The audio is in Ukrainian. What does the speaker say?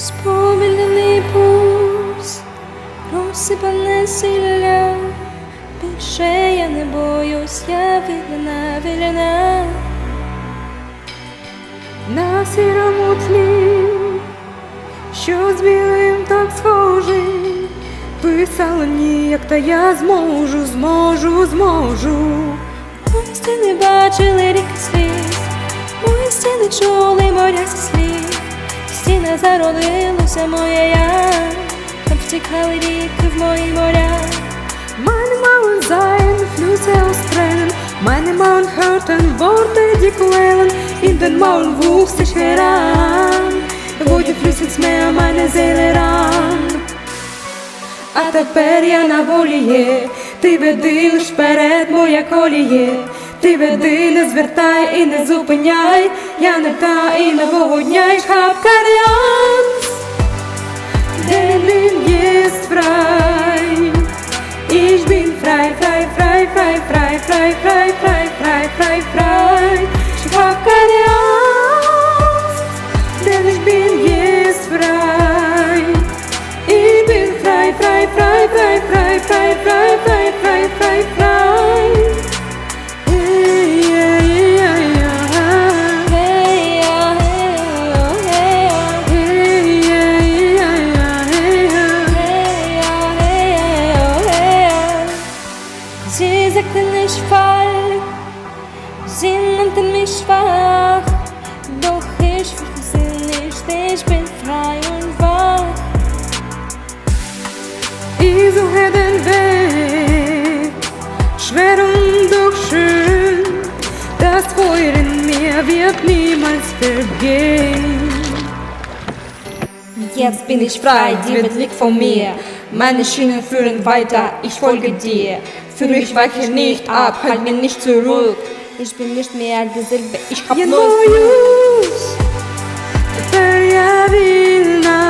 Сповільнений пульс, розсипане сілля, більше я не боюсь, я вільна, вільна. На сірому тлі, що з білим так схожий, писала мені, як та я зможу, зможу, зможу. Мої стіни бачили ріки сліз, мої стіни чули моря стінах зародилося моє я, втікали ріки в мої моря. Meine Mauern seien Flüsse aus Tränen, meine Mauern hörten Worte, die quälen, in den Mauern wuchs ich heran, wo die Flüsse ins Meer meine Seele ran. А тепер я на волі є, ти веди лиш вперед, моя коліє, ти веди, не звертай і не зупиняй, я не та і не вогодняй, хапкаріанс, denn bin jetzt frei. Ich bin frei, frei, frei, frei, frei, frei, frei, frei, frei, frei, frei. Ich hab keine Angst, denn ich bin jetzt frei. Ich mich schwach, doch ich fühlte sie nicht, ich bin frei und wach. Ich suche den Weg, schwer und doch schön. Das Feuer in mir wird niemals vergehen. Jetzt bin ich frei, die Welt liegt vor mir. Meine Schienen führen weiter, ich folge dir. Für ich weiche nicht ab, halt mich nicht zurück. Ich bin nicht mehr dieselbe. Ich hab ja, neues Verjabilna.